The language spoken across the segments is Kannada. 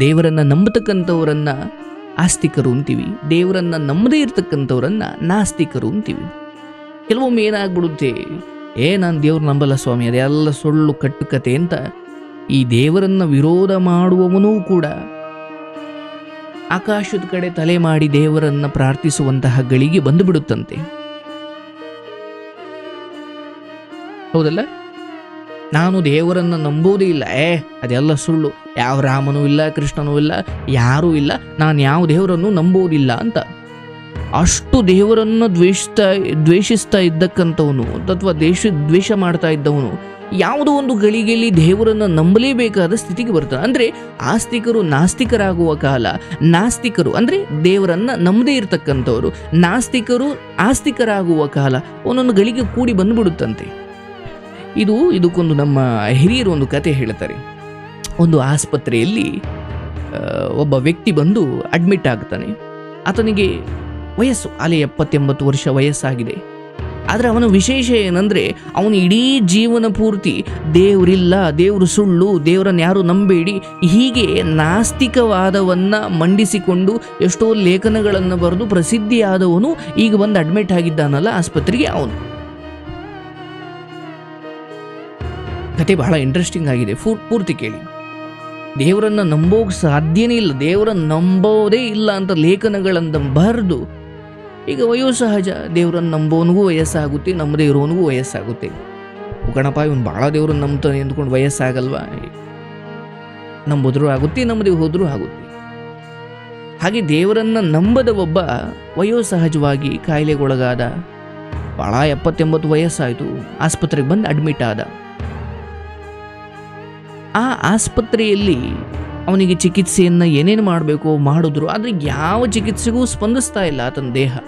ದೇವರನ್ನ ನಂಬತಕ್ಕಂಥವರನ್ನ ಆಸ್ತಿಕರು ಅಂತೀವಿ. ದೇವರನ್ನ ನಂಬದೇ ಇರ್ತಕ್ಕಂಥವ್ರನ್ನ ನಾಸ್ತಿಕರು ಅಂತೀವಿ. ಕೆಲವೊಮ್ಮೆ ಏನಾಗ್ಬಿಡುತ್ತೆ, ಏ, ನಾನು ದೇವ್ರು ನಂಬಲ್ಲ ಸ್ವಾಮಿ, ಅದೆಲ್ಲ ಸುಳ್ಳು ಕಟ್ಟುಕತೆ ಅಂತ ಈ ದೇವರನ್ನ ವಿರೋಧ ಮಾಡುವವನೂ ಕೂಡ ಆಕಾಶದ ಕಡೆ ತಲೆ ಮಾಡಿ ದೇವರನ್ನ ಪ್ರಾರ್ಥಿಸುವಂತಹ ಗಳಿಗೆ ಬಂದು ಬಿಡುತ್ತಂತೆ ಹೌದಲ್ಲ? ನಾನು ದೇವರನ್ನ ನಂಬೋದೇ ಇಲ್ಲ. ಏ, ಅದೆಲ್ಲ ಸುಳ್ಳು. ಯಾವ ರಾಮನೂ ಇಲ್ಲ, ಕೃಷ್ಣನೂ ಇಲ್ಲ, ಯಾರೂ ಇಲ್ಲ. ನಾನು ಯಾವ ದೇವರನ್ನು ನಂಬೋದಿಲ್ಲ ಅಂತ. ಅಷ್ಟು ದೇವರನ್ನು ದ್ವೇಷಿಸ್ತಾ ದ್ವೇಷಿಸ್ತಾ ಇದ್ದಕ್ಕಂಥವನು, ಅಥವಾ ದೇಶ ದ್ವೇಷ ಮಾಡ್ತಾ ಇದ್ದವನು, ಯಾವುದೋ ಒಂದು ಗಳಿಗೆಯಲ್ಲಿ ದೇವರನ್ನು ನಂಬಲೇಬೇಕಾದ ಸ್ಥಿತಿಗೆ ಬರ್ತಾನೆ. ಅಂದರೆ ಆಸ್ತಿಕರು ನಾಸ್ತಿಕರಾಗುವ ಕಾಲ. ನಾಸ್ತಿಕರು ಅಂದರೆ ದೇವರನ್ನು ನಂಬದೇ ಇರತಕ್ಕಂಥವರು. ನಾಸ್ತಿಕರು ಆಸ್ತಿಕರಾಗುವ ಕಾಲ. ಒಂದೊಂದು ಗಳಿಗೆ ಕೂಡಿ ಬಂದ್ಬಿಡುತ್ತಂತೆ. ಇದು ಇದಕ್ಕೊಂದು ನಮ್ಮ ಹಿರಿಯರು ಒಂದು ಕತೆ ಹೇಳ್ತಾರೆ. ಒಂದು ಆಸ್ಪತ್ರೆಯಲ್ಲಿ ಒಬ್ಬ ವ್ಯಕ್ತಿ ಬಂದು ಅಡ್ಮಿಟ್ ಆಗ್ತಾನೆ. ಆತನಿಗೆ ವಯಸ್ಸು ಅಲೆ ಎಪ್ಪತ್ತೆಂಬತ್ತು ವರ್ಷ ವಯಸ್ಸಾಗಿದೆ. ಆದರೆ ಅವನ ವಿಶೇಷ ಏನಂದರೆ, ಅವನು ಇಡೀ ಜೀವನ ಪೂರ್ತಿ ದೇವರಿಲ್ಲ, ದೇವರು ಸುಳ್ಳು, ದೇವರನ್ನು ಯಾರು ನಂಬೇಡಿ, ಹೀಗೆ ನಾಸ್ತಿಕವಾದವನ್ನು ಮಂಡಿಸಿಕೊಂಡು ಎಷ್ಟೋ ಲೇಖನಗಳನ್ನು ಬರೆದು ಪ್ರಸಿದ್ಧಿಯಾದವನು ಈಗ ಬಂದು ಅಡ್ಮಿಟ್ ಆಗಿದ್ದಾನಲ್ಲ ಆಸ್ಪತ್ರೆಗೆ ಅವನು. ಕತೆ ಬಹಳ ಇಂಟ್ರೆಸ್ಟಿಂಗ್ ಆಗಿದೆ. ಫೂರ್ ಪೂರ್ತಿ ಕೇಳಿ. ದೇವರನ್ನು ನಂಬೋಕೆ ಸಾಧ್ಯನೇ ಇಲ್ಲ. ದೇವರನ್ನ ನಂಬೋದೇ ಇಲ್ಲ ಅಂತ ಲೇಖನಗಳನ್ನು ಬರೆದು, ಈಗ ವಯೋಸಹಜ ದೇವರನ್ನು ನಂಬೋನಿಗೂ ವಯಸ್ಸಾಗುತ್ತೆ ನಂಬದೇ ಇರೋನಿಗೂ ವಯಸ್ಸಾಗುತ್ತೆ. ಗಣಪ ಇವನು ಭಾಳ ದೇವ್ರನ್ನ ನಂಬ್ತಾನೆ ಅಂದ್ಕೊಂಡು ವಯಸ್ಸಾಗಲ್ವಾ? ನಂಬೋದ್ರೂ ಆಗುತ್ತೆ, ನಮ್ಮದೇ ಹೋದರೂ ಆಗುತ್ತೆ. ಹಾಗೆ ದೇವರನ್ನ ನಂಬದ ಒಬ್ಬ ವಯೋಸಹಜವಾಗಿ ಕಾಯಿಲೆಗೊಳಗಾದ ಭಾಳ ಎಪ್ಪತ್ತೆಂಬತ್ತು ವಯಸ್ಸಾಯಿತು. ಆಸ್ಪತ್ರೆಗೆ ಬಂದು ಅಡ್ಮಿಟ್ ಆದ. ಆ ಆಸ್ಪತ್ರೆಯಲ್ಲಿ ಅವನಿಗೆ ಚಿಕಿತ್ಸೆಯನ್ನು ಏನೇನು ಮಾಡಬೇಕು ಮಾಡಿದ್ರು, ಆದರೆ ಯಾವ ಚಿಕಿತ್ಸೆಗೂ ಸ್ಪಂದಿಸ್ತಾ ಇಲ್ಲ ಆತನ ದೇಹ.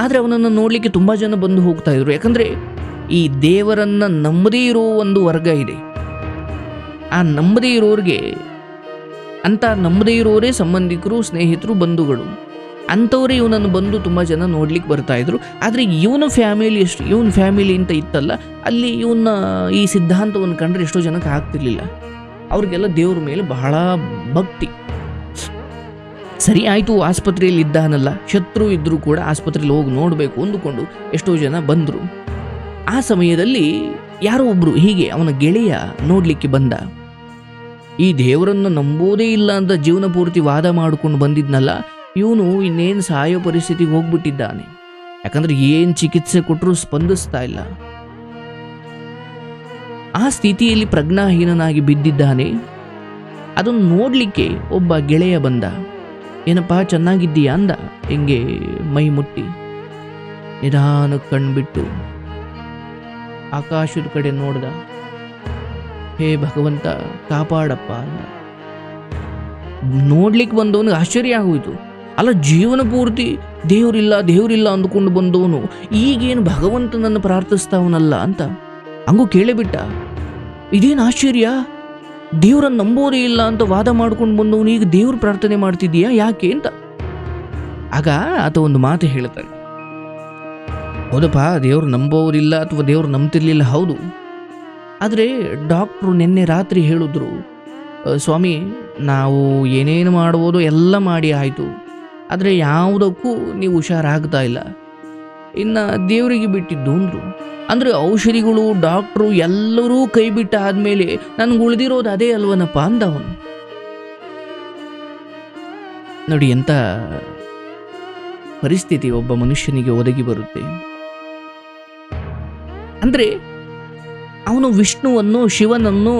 ಆದರೆ ಅವನನ್ನು ನೋಡಲಿಕ್ಕೆ ತುಂಬ ಜನ ಬಂದು ಹೋಗ್ತಾ ಇದ್ರು. ಯಾಕಂದರೆ ಈ ದೇವರನ್ನ ನಂಬದೇ ಇರೋ ಒಂದು ವರ್ಗ ಇದೆ. ಆ ನಂಬದೇ ಇರೋರಿಗೆ, ಅಂತ ನಂಬದೇ ಇರೋರೇ ಸಂಬಂಧಿಕರು, ಸ್ನೇಹಿತರು, ಬಂಧುಗಳು. ಅಂಥವರೇ ಇವನನ್ನು ಬಂದು ತುಂಬ ಜನ ನೋಡ್ಲಿಕ್ಕೆ ಬರ್ತಾ ಇದ್ರು. ಆದರೆ ಇವನ ಫ್ಯಾಮಿಲಿ ಎಷ್ಟು ಇವನ ಫ್ಯಾಮಿಲಿ ಅಂತ ಇತ್ತಲ್ಲ, ಅಲ್ಲಿ ಇವನ್ನ ಈ ಸಿದ್ಧಾಂತವನ್ನು ಕಂಡ್ರೆ ಎಷ್ಟೋ ಜನಕ್ಕೆ ಆಗ್ತಿರ್ಲಿಲ್ಲ. ಅವ್ರಿಗೆಲ್ಲ ದೇವ್ರ ಮೇಲೆ ಬಹಳ ಭಕ್ತಿ. ಸರಿ ಆಯಿತು, ಆಸ್ಪತ್ರೆಯಲ್ಲಿ ಇದ್ದಾನಲ್ಲ, ಶತ್ರು ಇದ್ದರೂ ಕೂಡ ಆಸ್ಪತ್ರೆಯಲ್ಲಿ ಹೋಗಿ ನೋಡಬೇಕು ಅಂದುಕೊಂಡು ಎಷ್ಟೋ ಜನ ಬಂದರು. ಆ ಸಮಯದಲ್ಲಿ ಯಾರೋ ಒಬ್ಬರು ಹೀಗೆ ಅವನ ಗೆಳೆಯ ನೋಡಲಿಕ್ಕೆ ಬಂದ. ಈ ದೇವರನ್ನು ನಂಬೋದೇ ಇಲ್ಲ ಅಂತ ಜೀವನ ಪೂರ್ತಿ ವಾದ ಮಾಡಿಕೊಂಡು ಬಂದಿದ್ನಲ್ಲ ಇವನು ಇನ್ನೇನು ಸಾಯೋ ಪರಿಸ್ಥಿತಿಗೆ ಹೋಗ್ಬಿಟ್ಟಿದ್ದಾನೆ. ಯಾಕಂದ್ರೆ ಏನು ಚಿಕಿತ್ಸೆ ಕೊಟ್ಟರೂ ಸ್ಪಂದಿಸ್ತಾ ಇಲ್ಲ. ಆ ಸ್ಥಿತಿಯಲ್ಲಿ ಪ್ರಜ್ಞಾಹೀನನಾಗಿ ಬಿದ್ದಿದ್ದಾನೆ. ಅದನ್ನು ನೋಡಲಿಕ್ಕೆ ಒಬ್ಬ ಗೆಳೆಯ ಬಂದ. ಏನಪ್ಪ, ಚೆನ್ನಾಗಿದ್ದೀಯಾ ಅಂದ. ಹೆಂಗೆ, ಮೈ ಮುಟ್ಟಿ. ನಿಧಾನ ಕಣ್ಬಿಟ್ಟು ಆಕಾಶದ ಕಡೆ ನೋಡ್ದ. ಹೇ ಭಗವಂತ, ಕಾಪಾಡಪ್ಪ ಅಂದ. ನೋಡ್ಲಿಕ್ಕೆ ಬಂದವನಿಗೆ ಆಶ್ಚರ್ಯ ಆಗೋಯ್ತು. ಅಲ್ಲ ಜೀವನ ಪೂರ್ತಿ ದೇವರಿಲ್ಲ ದೇವರಿಲ್ಲ ಅಂದುಕೊಂಡು ಬಂದವನು, ಈಗೇನು ಭಗವಂತನನ್ನು ಪ್ರಾರ್ಥಿಸ್ತಾವನಲ್ಲ ಅಂತ ಹಂಗು ಕೇಳಿಬಿಟ್ಟ. ಇದೇನು ಆಶ್ಚರ್ಯ? ದೇವರನ್ನು ನಂಬೋದೇ ಇಲ್ಲ ಅಂತ ವಾದ ಮಾಡ್ಕೊಂಡು ಬಂದವನು ಈಗ ದೇವ್ರ ಪ್ರಾರ್ಥನೆ ಮಾಡ್ತಿದ್ದೀಯಾ? ಯಾಕೆ ಅಂತ. ಆಗ ಆತ ಒಂದು ಮಾತು ಹೇಳ್ತಾನೆ. ಹೌದಪ್ಪ, ದೇವ್ರು ನಂಬೋರಿಲ್ಲ ಅಥವಾ ದೇವ್ರು ನಂಬ್ತಿರ್ಲಿಲ್ಲ, ಹೌದು. ಆದರೆ ಡಾಕ್ಟ್ರು ನಿನ್ನೆ ರಾತ್ರಿ ಹೇಳಿದ್ರು ಸ್ವಾಮಿ, ನಾವು ಏನೇನು ಮಾಡ್ಬೋದು ಎಲ್ಲ ಮಾಡಿ ಆಯಿತು. ಆದರೆ ಯಾವುದಕ್ಕೂ ನೀವು ಹುಷಾರಾಗ್ತಾ ಇಲ್ಲ. ಇನ್ನು ದೇವರಿಗೆ ಬಿಟ್ಟಿದ್ದು ಅಂದರು ಅಂದರೆ ಔಷಧಿಗಳು, ಡಾಕ್ಟ್ರು ಎಲ್ಲರೂ ಕೈ ಬಿಟ್ಟ ಆದಮೇಲೆ ನನಗೆ ಉಳಿದಿರೋದು ಅದೇ ಅಲ್ವನಪ್ಪ ಅಂದ ಅವನು ನೋಡಿ ಎಂಥ ಪರಿಸ್ಥಿತಿ ಒಬ್ಬ ಮನುಷ್ಯನಿಗೆ ಒದಗಿ ಬರುತ್ತೆ. ಅಂದರೆ ಅವನು ವಿಷ್ಣುವನ್ನು ಶಿವನನ್ನು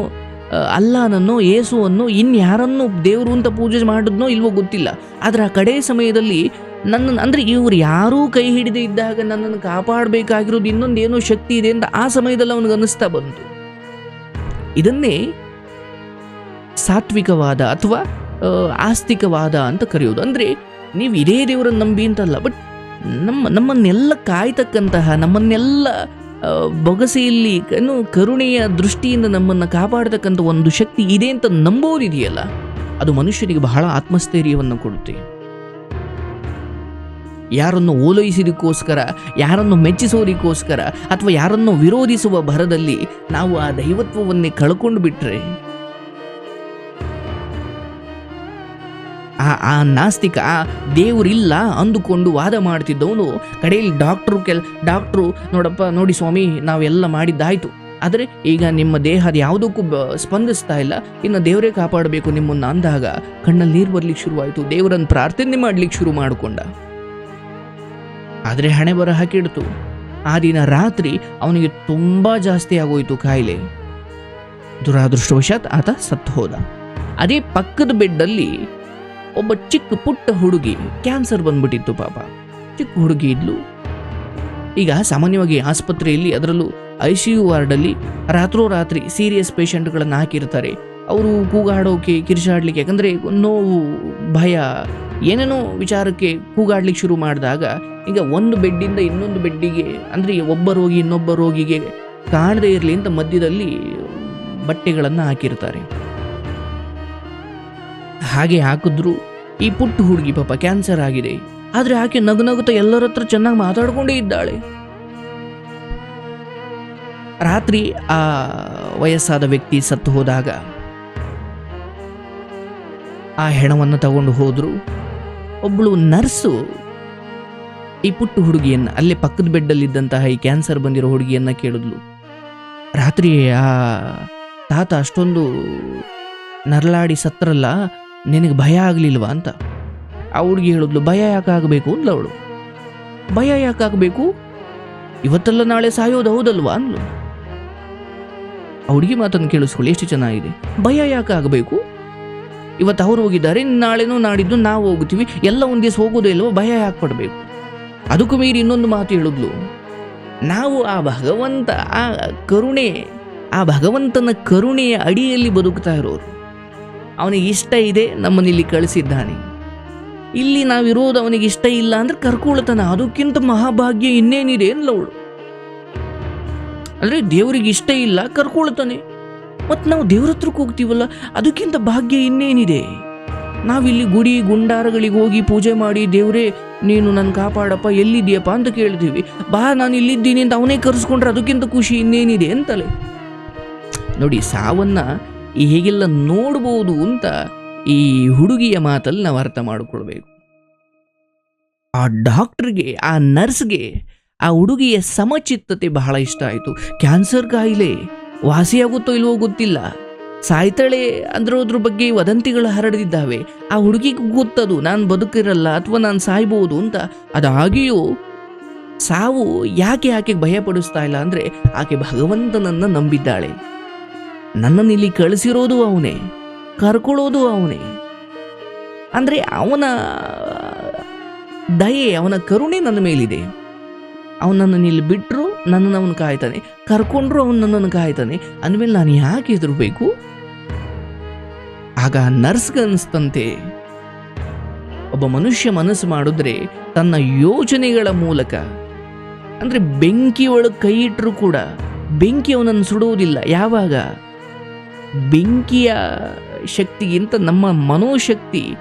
ಅಲ್ಲಾನನ್ನು ಯೇಸುವನ್ನು ಇನ್ಯಾರನ್ನು ದೇವರು ಅಂತ ಪೂಜೆ ಮಾಡಿದ್ನೋ ಇಲ್ವೋ ಗೊತ್ತಿಲ್ಲ. ಆದರೆ ಆ ಕಡೆ ಸಮಯದಲ್ಲಿ ನನ್ನ ಅಂದರೆ ಇವರು ಯಾರೂ ಕೈ ಹಿಡಿದೇ ಇದ್ದಾಗ ನನ್ನನ್ನು ಕಾಪಾಡಬೇಕಾಗಿರೋದು ಇನ್ನೊಂದು ಏನೋ ಶಕ್ತಿ ಇದೆ ಅಂತ ಆ ಸಮಯದಲ್ಲಿ ಅವನಿಗೆ ಅನ್ನಿಸ್ತಾ ಬಂತು. ಇದನ್ನೇ ಸಾತ್ವಿಕವಾದ ಅಥವಾ ಆಸ್ತಿಕವಾದ ಅಂತ ಕರೆಯೋದು. ಅಂದರೆ ನೀವು ಇದೇ ದೇವರನ್ನು ನಂಬಿ ಅಂತಲ್ಲ ಬಟ್ ನಮ್ಮ, ನಮ್ಮನ್ನೆಲ್ಲ ಕಾಯ್ತಕ್ಕಂತಹ, ನಮ್ಮನ್ನೆಲ್ಲ ಬೊಗಸೆಯಲ್ಲಿ ಕರುಣೆಯ ದೃಷ್ಟಿಯಿಂದ ನಮ್ಮನ್ನು ಕಾಪಾಡತಕ್ಕಂಥ ಒಂದು ಶಕ್ತಿ ಇದೆ ಅಂತ ನಂಬೋದಿದೆಯಲ್ಲ? ಅದು ಮನುಷ್ಯನಿಗೆ ಬಹಳ ಆತ್ಮಸ್ಥೈರ್ಯವನ್ನು ಕೊಡುತ್ತೆ. ಯಾರನ್ನು ಓಲೈಸಿದಕ್ಕೋಸ್ಕರ, ಯಾರನ್ನು ಮೆಚ್ಚಿಸೋದಕ್ಕೋಸ್ಕರ ಅಥವಾ ಯಾರನ್ನು ವಿರೋಧಿಸುವ ಭರದಲ್ಲಿ ನಾವು ಆ ದೈವತ್ವವನ್ನೇ ಕಳ್ಕೊಂಡು ಬಿಟ್ರೆ ಆ ಆ ನಾಸ್ತಿಕ, ಆ ದೇವರಿಲ್ಲ ಅಂದುಕೊಂಡು ವಾದ ಮಾಡ್ತಿದ್ದವನು. ಕಡೆಯಲ್ಲಿ ಡಾಕ್ಟ್ರು ಕೆಲ್ ಡಾಕ್ಟ್ರು ನೋಡಪ್ಪ, ನೋಡಿ ಸ್ವಾಮಿ, ನಾವೆಲ್ಲ ಮಾಡಿದ್ದಾಯಿತು. ಆದರೆ ಈಗ ನಿಮ್ಮ ದೇಹ ಅದು ಯಾವುದಕ್ಕೂ ಸ್ಪಂದಿಸ್ತಾ ಇಲ್ಲ. ಇನ್ನು ದೇವರೇ ಕಾಪಾಡಬೇಕು ನಿಮ್ಮನ್ನು ಅಂದಾಗ ಕಣ್ಣಲ್ಲಿ ನೀರು ಬರ್ಲಿಕ್ಕೆ ಶುರುವಾಯಿತು. ದೇವರನ್ನು ಪ್ರಾರ್ಥನೆ ಮಾಡ್ಲಿಕ್ಕೆ ಶುರು ಮಾಡಿಕೊಂಡ. ಆದರೆ ಹಣೆ ಬರ ಹಾಕಿಡ್ತು ಆ ದಿನ ರಾತ್ರಿ ಅವನಿಗೆ ತುಂಬ ಜಾಸ್ತಿ ಆಗೋಯಿತು ಕಾಯಿಲೆ. ದುರಾದೃಷ್ಟವಶಾತ್ ಆತ ಸತ್ತು ಹೋದ. ಅದೇ ಪಕ್ಕದ ಬೆಡ್ಡಲ್ಲಿ ಒಬ್ಬ ಚಿಕ್ಕ ಪುಟ್ಟ ಹುಡುಗಿ ಕ್ಯಾನ್ಸರ್ ಬಂದ್ಬಿಟ್ಟಿತ್ತು ಪಾಪ. ಚಿಕ್ಕ ಹುಡುಗಿ ಇದ್ಲು. ಈಗ ಸಾಮಾನ್ಯವಾಗಿ ಆಸ್ಪತ್ರೆಯಲ್ಲಿ ಅದರಲ್ಲೂ ಐ ಸಿ ಯು ವಾರ್ಡಲ್ಲಿ ರಾತ್ರೋರಾತ್ರಿ ಸೀರಿಯಸ್ ಪೇಷಂಟ್ಗಳನ್ನು ಹಾಕಿರ್ತಾರೆ. ಅವರು ಕೂಗಾಡೋಕೆ, ಕಿರಿಚಾಡ್ಲಿಕ್ಕೆ, ಯಾಕಂದರೆ ನೋವು, ಭಯ, ಏನೇನೋ ವಿಚಾರಕ್ಕೆ ಕೂಗಾಡ್ಲಿಕ್ಕೆ ಶುರು ಮಾಡಿದಾಗ ಈಗ ಒಂದು ಬೆಡ್ಡಿಂದ ಇನ್ನೊಂದು ಬೆಡ್ಡಿಗೆ, ಅಂದರೆ ಒಬ್ಬ ರೋಗಿ ಇನ್ನೊಬ್ಬ ರೋಗಿಗೆ ಕಾಣದೇ ಇರಲಿ ಅಂತ ಮಧ್ಯದಲ್ಲಿ ಬಟ್ಟೆಗಳನ್ನು ಹಾಕಿರ್ತಾರೆ. ಹಾಗೆ ಹಾಕಿದ್ರು. ಈ ಪುಟ್ಟ ಹುಡುಗಿ ಪಾಪ ಕ್ಯಾನ್ಸರ್ ಆಗಿದೆ. ಆದ್ರೆ ಆಕೆ ನಗು ನಗುತ್ತಾ ಎಲ್ಲರ ಹತ್ರ ಚೆನ್ನಾಗಿ ಮಾತಾಡ್ಕೊಂಡೇ ಇದ್ದಾಳೆ. ರಾತ್ರಿ ಆ ವಯಸ್ಸಾದ ವ್ಯಕ್ತಿ ಸತ್ತು ಹೋದಾಗ ಆ ಹೆಣವನ್ನು ತಗೊಂಡು ಹೋದ್ರು. ಒಬ್ಬಳು ನರ್ಸು ಈ ಪುಟ್ಟ ಹುಡುಗಿಯನ್ನ, ಅಲ್ಲೇ ಪಕ್ಕದ ಬೆಡ್ಡಲ್ಲಿದ್ದಂತಹ ಈ ಕ್ಯಾನ್ಸರ್ ಬಂದಿರೋ ಹುಡುಗಿಯನ್ನ ಕೇಳಿದ್ಲು. ರಾತ್ರಿ ಆ ತಾತ ಅಷ್ಟೊಂದು ನರಳಾಡಿ ಸತ್ರಲ್ಲ ನಿನಗೆ ಭಯ ಆಗಲಿಲ್ವಾ ಅಂತ. ಆ ಹುಡುಗಿ ಹೇಳಿದ್ಲು, ಭಯ ಯಾಕೆ ಆಗಬೇಕು? ಅಂದ್ಲು ಅವಳು. ಭಯ ಯಾಕೆ ಆಗಬೇಕು? ಇವತ್ತೆಲ್ಲ ನಾಳೆ ಸಾಯೋದು ಹೌದಲ್ವಾ? ಅಂದ್ಲು. ಹುಡುಗಿ ಮಾತನ್ನು ಕೇಳಿಸ್ಕೊಳ್ಳಿ, ಎಷ್ಟು ಚೆನ್ನಾಗಿದೆ. ಭಯ ಯಾಕೆ ಆಗಬೇಕು? ಇವತ್ತು ಅವ್ರು ಹೋಗಿದ್ದಾರೆ ನಾಳೆನೂ ನಾಡಿದ್ದು ನಾವು ಹೋಗ್ತೀವಿ ಎಲ್ಲ ಒಂದು ದಿವಸ ಹೋಗೋದೇ ಇಲ್ವೋ, ಭಯ ಯಾಕೆ ಪಡಬೇಕು? ಅದಕ್ಕೂ ಮೀರಿ ಇನ್ನೊಂದು ಮಾತು ಹೇಳಿದ್ಲು. ನಾವು ಆ ಭಗವಂತ, ಆ ಕರುಣೆ, ಆ ಭಗವಂತನ ಕರುಣೆಯ ಅಡಿಯಲ್ಲಿ ಬದುಕ್ತಾ ಇರೋರು. ಅವನಿಗೆ ಇಷ್ಟ ಇದೆ, ನಮ್ಮನ್ನು ಇಲ್ಲಿ ಕಳಿಸಿದ್ದಾನೆ. ಇಲ್ಲಿ ನಾವಿರೋದು ಅವನಿಗೆ ಇಷ್ಟ ಇಲ್ಲ ಅಂದ್ರೆ ಕರ್ಕೊಳ್ತಾನೆ. ಅದಕ್ಕಿಂತ ಮಹಾಭಾಗ್ಯ ಇನ್ನೇನಿದೆ ಅನ್ಲವಳು ಅಂದ್ರೆ ದೇವರಿಗೆ ಇಷ್ಟ ಇಲ್ಲ, ಕರ್ಕೊಳ್ತಾನೆ. ಮತ್ತು ನಾವು ದೇವ್ರ ಹತ್ರಕ್ಕೆ ಹೋಗ್ತೀವಲ್ಲ, ಅದಕ್ಕಿಂತ ಭಾಗ್ಯ ಇನ್ನೇನಿದೆ? ನಾವಿಲ್ಲಿ ಗುಡಿ ಗುಂಡಾರಗಳಿಗೆ ಹೋಗಿ ಪೂಜೆ ಮಾಡಿ, ದೇವರೇ, ನೀನು ನನ್ನ ಕಾಪಾಡಪ್ಪ ಎಲ್ಲಿದ್ಯಪ್ಪ ಅಂತ ಕೇಳ್ತೀವಿ. ಬಾ, ನಾನು ಇಲ್ಲಿದ್ದೀನಿ ಅಂತ ಅವನೇ ಕರೆಸ್ಕೊಂಡ್ರೆ ಅದಕ್ಕಿಂತ ಖುಷಿ ಇನ್ನೇನಿದೆ ಅಂತಲೇ. ನೋಡಿ, ಸಾವನ್ನ ಈ ಹೇಗೆಲ್ಲ ನೋಡ್ಬೋದು ಅಂತ ಈ ಹುಡುಗಿಯ ಮಾತಲ್ಲಿ ನಾವು ಅರ್ಥ ಮಾಡಿಕೊಳ್ಬೇಕು. ಆ ಡಾಕ್ಟ್ರಿಗೆ, ಆ ನರ್ಸ್ಗೆ ಆ ಹುಡುಗಿಯ ಸಮಚಿತ್ತತೆ ಬಹಳ ಇಷ್ಟ ಆಯಿತು. ಕ್ಯಾನ್ಸರ್ ಕಾಯಿಲೆ ವಾಸಿಯಾಗುತ್ತೋ ಇಲ್ವೋ ಗೊತ್ತಿಲ್ಲ. ಸಾಯ್ತಾಳೆ ಅಂದ್ರೋದ್ರ ಬಗ್ಗೆ ವದಂತಿಗಳು ಹರಡಿದ್ದಾವೆ ಆ ಹುಡುಗಿಗೂ ಗೊತ್ತದು, ನಾನು ಬದುಕಿರಲ್ಲ ಅಥವಾ ನಾನು ಸಾಯ್ಬೋದು ಅಂತ. ಅದಾಗಿಯೂ ಸಾವು ಯಾಕೆ ಆಕೆಗೆ ಭಯಪಡಿಸ್ತಾ ಇಲ್ಲ ಅಂದರೆ, ಆಕೆ ಭಗವಂತನನ್ನು ನಂಬಿದ್ದಾಳೆ. ನನ್ನನ್ನು ಇಲ್ಲಿ ಕಳಿಸಿರೋದು ಅವನೇ, ಕರ್ಕೊಳ್ಳೋದು ಅವನೇ. ಅಂದರೆ ಅವನ, ದಯೆ, ಅವನ ಕರುಣೆ ನನ್ನ ಮೇಲಿದೆ. ಅವನು ನನ್ನ ಇಲ್ಲಿ ಬಿಟ್ಟರು ನನ್ನನ್ನು ಅವನು ಕಾಯ್ತಾನೆ, ಕರ್ಕೊಂಡ್ರು ಅವನು ನನ್ನನ್ನು ಕಾಯ್ತಾನೆ. ಅಂದಮೇಲೆ ನಾನು ಯಾಕೆ ಹೆದರಬೇಕು? ಆಗ ನರ್ಸ್ಗೆ ಅನಿಸ್ತಂತೆ ಒಬ್ಬ ಮನುಷ್ಯ ಮನಸ್ಸು ಮಾಡಿದ್ರೆ ತನ್ನ ಯೋಚನೆಗಳ ಮೂಲಕ, ಅಂದರೆ ಬೆಂಕಿಯೊಳಗೆ ಕೈ ಇಟ್ಟರೂ ಕೂಡ ಬೆಂಕಿ ಅವನನ್ನು ಸುಡುವುದಿಲ್ಲ, ಯಾವಾಗ? ಬೆಂಕಿಯ ಶಕ್ತಿಗಿಂತ ನಮ್ಮ ಮನೋಶಕ್ತಿ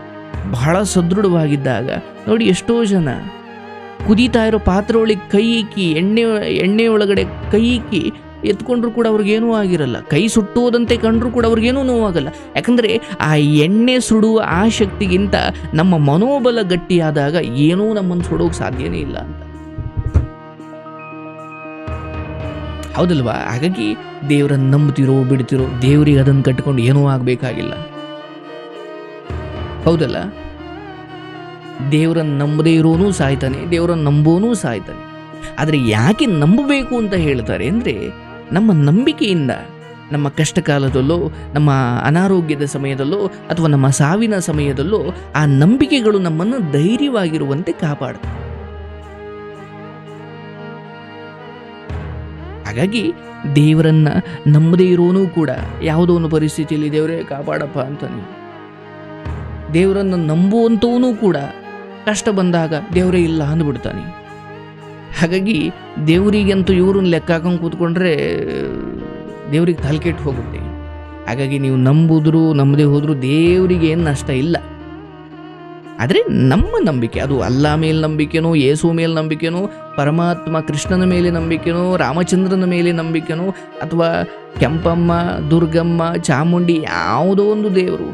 ಬಹಳ ಸದೃಢವಾಗಿದ್ದಾಗ, ನೋಡಿ ಎಷ್ಟೋ ಜನ ಕುದೀತಾ ಇರೋ ಪಾತ್ರೆ ಒಳಗೆ ಕೈ ಇಕ್ಕಿ ಎಣ್ಣೆ ಎಣ್ಣೆ ಒಳಗಡೆ ಕೈ ಇಕ್ಕಿ ಎತ್ಕೊಂಡ್ರು ಕೂಡ ಅವ್ರಿಗೇನೂ ಆಗಿರಲ್ಲ. ಕೈ ಸುಟ್ಟೋದಂತೆ ಕಂಡ್ರು ಕೂಡ ಅವ್ರಿಗೇನೂ ನೋವಾಗಲ್ಲ. ಯಾಕಂದರೆ ಆ ಎಣ್ಣೆ ಸುಡುವ ಆ ಶಕ್ತಿಗಿಂತ ನಮ್ಮ ಮನೋಬಲ ಗಟ್ಟಿಯಾದಾಗ ಏನೂ ನಮ್ಮನ್ನು ಸುಡೋಕೆ ಸಾಧ್ಯನೇ ಇಲ್ಲ ಅಂತ. ಹೌದಲ್ವಾ? ಹಾಗಾಗಿ ದೇವರನ್ನು ನಂಬುತ್ತಿರೋ ಬಿಡ್ತಿರೋ ದೇವರಿಗೆ ಅದನ್ನು ಕಟ್ಕೊಂಡು ಏನೂ ಆಗಬೇಕಾಗಿಲ್ಲ. ಹೌದಲ್ಲ? ದೇವರನ್ನು ನಂಬದೇ ಇರೋನು ಸಾಯ್ತಾನೆ, ದೇವರನ್ನು ನಂಬೋನೂ ಸಾಯ್ತಾನೆ. ಆದರೆ ಯಾಕೆ ನಂಬಬೇಕು ಅಂತ ಹೇಳ್ತಾರೆ ಅಂದರೆ, ನಮ್ಮ ನಂಬಿಕೆಯಿಂದ, ನಮ್ಮ ಕಷ್ಟ ಕಾಲದಲ್ಲೋ ನಮ್ಮ ಅನಾರೋಗ್ಯದ ಸಮಯದಲ್ಲೋ, ಅಥವಾ ನಮ್ಮ ಸಾವಿನ ಸಮಯದಲ್ಲೋ, ಆ ನಂಬಿಕೆಗಳು ನಮ್ಮನ್ನು ಧೈರ್ಯವಾಗಿರುವಂತೆ ಕಾಪಾಡುತ್ತೆ ಹಾಗಾಗಿ ದೇವರನ್ನ ನಂಬದೇ ಇರೋನು ಕೂಡ ಯಾವುದೋ ಒಂದು ಪರಿಸ್ಥಿತಿಯಲ್ಲಿ ದೇವರೇ ಕಾಪಾಡಪ್ಪ ಅಂತಾನೆ. ದೇವರನ್ನು ನಂಬುವಂಥವನು ಕೂಡ ಕಷ್ಟ ಬಂದಾಗ ದೇವರೇ ಇಲ್ಲ ಅಂದ್ಬಿಡ್ತಾನೆ. ಹಾಗಾಗಿ ದೇವರಿಗಂತೂ ಇವ್ರನ್ನ ಲೆಕ್ಕ ಹಾಕೊಂಡು ಕೂತ್ಕೊಂಡ್ರೆ ದೇವ್ರಿಗೆ ತಲೆಕೆಟ್ಟು ಹೋಗುತ್ತೆ. ಹಾಗಾಗಿ ನೀವು ನಂಬುದ್ರು ನಂಬದೇ ಹೋದ್ರು ದೇವರಿಗೆ ಏನು ನಷ್ಟ ಇಲ್ಲ. ಆದರೆ ನಮ್ಮ ನಂಬಿಕೆ, ಅದು ಅಲ್ಲ ಮೇಲೆ ನಂಬಿಕೆನೋ, ಯೇಸು ಮೇಲೆ ನಂಬಿಕೆನೋ, ಪರಮಾತ್ಮ ಕೃಷ್ಣನ ಮೇಲೆ ನಂಬಿಕೆನೋ, ರಾಮಚಂದ್ರನ ಮೇಲೆ ನಂಬಿಕೆನೋ, ಅಥವಾ ಕೆಂಪಮ್ಮ, ದುರ್ಗಮ್ಮ, ಚಾಮುಂಡಿ ಯಾವುದೋ ಒಂದು ದೇವರು,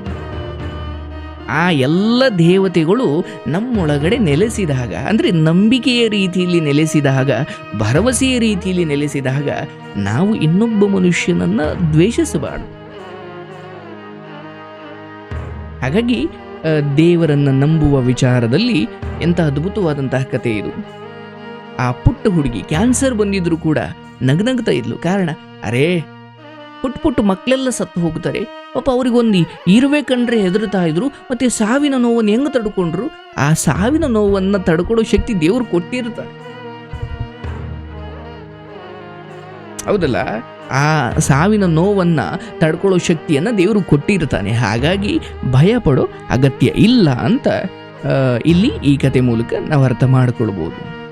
ಆ ಎಲ್ಲ ದೇವತೆಗಳು ನಮ್ಮೊಳಗಡೆ ನೆಲೆಸಿದಾಗ ಅಂದರೆ ನಂಬಿಕೆಯ ರೀತಿಯಲ್ಲಿ ನೆಲೆಸಿದಾಗ ಭರವಸೆಯ ರೀತಿಯಲ್ಲಿ ನೆಲೆಸಿದಾಗ ನಾವು ಇನ್ನೊಬ್ಬ ಮನುಷ್ಯನನ್ನು ದ್ವೇಷಿಸಬಾರದು. ಹಾಗಾಗಿ ದೇವರನ್ನ ನಂಬುವ ವಿಚಾರದಲ್ಲಿ ಎಂಥ ಅದ್ಭುತವಾದಂತಹ ಕಥೆ ಇದು. ಆ ಪುಟ್ಟ ಹುಡುಗಿ ಕ್ಯಾನ್ಸರ್ ಬಂದಿದ್ರೂ ಕೂಡ ನಗ್ನಗ್ತಾ ಇದ್ಲು. ಕಾರಣ, ಅರೇ ಪುಟ್ಟ ಪುಟ್ಟ ಮಕ್ಕಳೆಲ್ಲ ಸತ್ತು ಹೋಗ್ತಾರೆ. ಪಾಪ ಅವ್ರಿಗೊಂದು ಇರುವೆ ಕಂಡ್ರೆ ಹೆದರ್ತಾ ಇದ್ರು, ಮತ್ತೆ ಸಾವಿನ ನೋವನ್ನು ಹೆಂಗ ತಡ್ಕೊಂಡ್ರು? ಆ ಸಾವಿನ ನೋವನ್ನ ತಡ್ಕೊಡೋ ಶಕ್ತಿ ದೇವ್ರು ಕೊಟ್ಟಿರ್ತಾರೆ. ಹೌದಲ್ಲ? ಆ ಸಾವಿನ ನೋವನ್ನು ತಡ್ಕೊಳ್ಳೋ ಶಕ್ತಿಯನ್ನು ದೇವರು ಕೊಟ್ಟಿರ್ತಾನೆ. ಹಾಗಾಗಿ ಭಯ ಪಡೋ ಅಗತ್ಯ ಇಲ್ಲ ಅಂತ ಇಲ್ಲಿ ಈ ಕತೆ ಮೂಲಕ ನಾವು ಅರ್ಥ ಮಾಡ್ಕೊಳ್ಬೋದು.